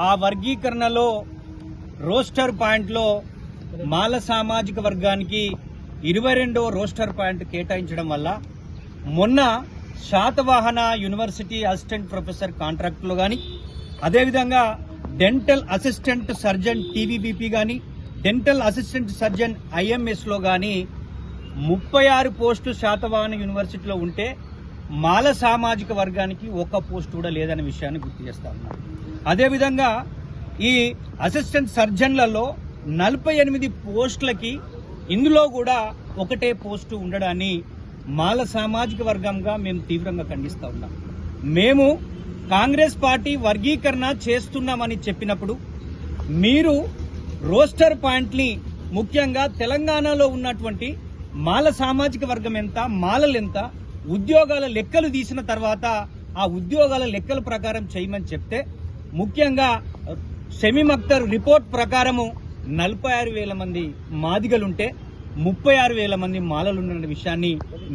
ఆ వర్గీకరణలో రోస్టర్ పాయింట్లో మాల సామాజిక వర్గానికి ఇరవై రెండో రోస్టర్ పాయింట్ కేటాయించడం వల్ల మొన్న శాతవాహన యూనివర్సిటీ అసిస్టెంట్ ప్రొఫెసర్ కాంట్రాక్టులు కానీ అదేవిధంగా డెంటల్ అసిస్టెంట్ సర్జన్ టీవీబీపీ కానీ డెంటల్ అసిస్టెంట్ సర్జన్ ఐఎంఎస్లో కానీ ముప్పై ఆరు పోస్టు శాతవాహన యూనివర్సిటీలో ఉంటే మాల సామాజిక వర్గానికి ఒక్క పోస్ట్ కూడా లేదనే విషయాన్ని గుర్తు చేస్తా ఉన్నారు అదేవిధంగా ఈ అసిస్టెంట్ సర్జన్లలో నలభై ఎనిమిది పోస్టులకి ఇందులో కూడా ఒకటే పోస్టు ఉండడాన్ని మాల సామాజిక వర్గంగా మేము తీవ్రంగా ఖండిస్తూ ఉన్నాం. మేము కాంగ్రెస్ పార్టీ వర్గీకరణ చేస్తున్నామని చెప్పినప్పుడు మీరు రోస్టర్ పాయింట్ని ముఖ్యంగా తెలంగాణలో ఉన్నటువంటి మాల సామాజిక వర్గం ఎంత మాలలు ఎంత ఉద్యోగాల లెక్కలు తీసిన తర్వాత ఆ ఉద్యోగాల లెక్కల ప్రకారం చేయమని చెప్తే ముఖ్యంగా సెమీ మక్తర్ రిపోర్ట్ ప్రకారము నలభై ఆరు వేల మంది మాదిగలుంటే ముప్పై ఆరు వేల మంది మాలలున్న విషయాన్ని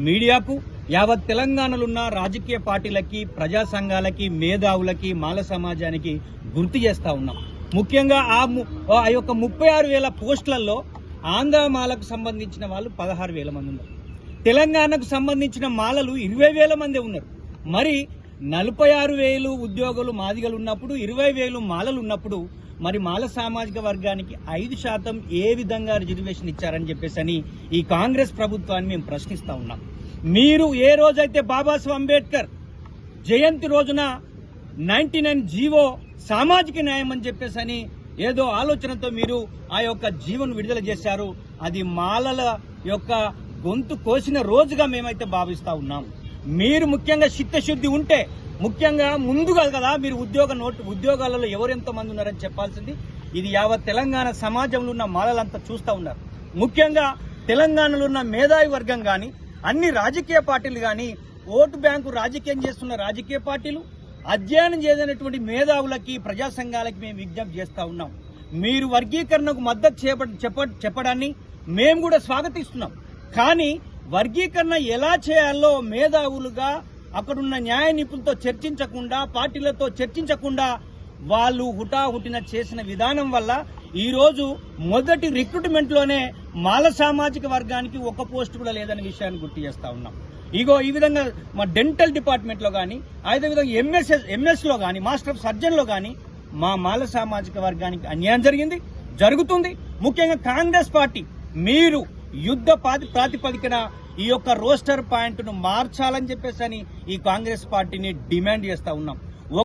మీడియాకు యావత్ తెలంగాణలో ఉన్న రాజకీయ పార్టీలకి ప్రజా సంఘాలకి మేధావులకి మాల సమాజానికి గుర్తు చేస్తా ఉన్నాం. ముఖ్యంగా ఆ ఆ యొక్క ముప్పై ఆరు వేల పోస్టులలో ఆంధ్ర మాలకు సంబంధించిన వాళ్ళు పదహారు వేల మంది ఉన్నారు. తెలంగాణకు సంబంధించిన మాలలు ఇరవై వేల మంది ఉన్నారు. మరి నలభై ఆరు వేలు ఉద్యోగులు మాదిగలు ఉన్నప్పుడు ఇరవై వేలు మాలలు ఉన్నప్పుడు మరి మాల సామాజిక వర్గానికి ఐదు శాతం ఏ విధంగా రిజర్వేషన్ ఇచ్చారని చెప్పేసి అని ఈ కాంగ్రెస్ ప్రభుత్వాన్ని మేము ప్రశ్నిస్తా ఉన్నాం. మీరు ఏ రోజైతే బాబాసాహెబ్ అంబేద్కర్ జయంతి రోజున నైన్టీ నైన్ జీవో సామాజిక న్యాయం అని చెప్పేసి అని ఏదో ఆలోచనతో మీరు ఆ యొక్క జీవను విడుదల చేశారు అది మాలల యొక్క గొంతు కోసిన రోజుగా మేమైతే భావిస్తా ఉన్నాం. మీరు ముఖ్యంగా చిత్తశుద్ధి ఉంటే ముఖ్యంగా ముందుగా కదా మీరు ఉద్యోగ నోటు ఉద్యోగాలలో ఎవరెంతో మంది ఉన్నారని చెప్పాల్సింది. ఇది యావత్ తెలంగాణ సమాజంలో ఉన్న మాలలంతా చూస్తా ఉన్నారు. ముఖ్యంగా తెలంగాణలో ఉన్న మేధావి వర్గం కానీ అన్ని రాజకీయ పార్టీలు కానీ ఓటు బ్యాంకు రాజకీయం చేస్తున్న రాజకీయ పార్టీలు అధ్యయనం చేయనటువంటి మేధావులకి ప్రజా సంఘాలకి మేము విజ్ఞప్తి చేస్తూ ఉన్నాం. మీరు వర్గీకరణకు మద్దతు చేప చెప్ప చెప్పడాన్ని మేము కూడా స్వాగతిస్తున్నాం. కానీ వర్గీకరణ ఎలా చేయాలో మేధావులుగా అక్కడున్న న్యాయ నిపుణులతో చర్చించకుండా పార్టీలతో చర్చించకుండా వాళ్ళు హుటాహుటిన చేసిన విధానం వల్ల ఈరోజు మొదటి రిక్రూట్మెంట్లోనే మాల సామాజిక వర్గానికి ఒక పోస్ట్ కూడా లేదనే విషయాన్ని గుర్తు చేస్తా ఉన్నాం. ఇగో ఈ విధంగా మా డెంటల్ డిపార్ట్మెంట్లో కానీ అదేవిధంగా ఎంఎస్ఎస్ ఎంఎస్లో కానీ మాస్టర్ ఆఫ్ సర్జన్లో కానీ మా మాల సామాజిక వర్గానికి అన్యాయం జరిగింది జరుగుతుంది. ముఖ్యంగా కాంగ్రెస్ పార్టీ మీరు యుద్ధ పాతి ప్రాతిపదికన ఈ యొక్క రోస్టర్ పాయింట్ను మార్చాలని చెప్పేసి అని ఈ కాంగ్రెస్ పార్టీని డిమాండ్ చేస్తూ ఉన్నాం.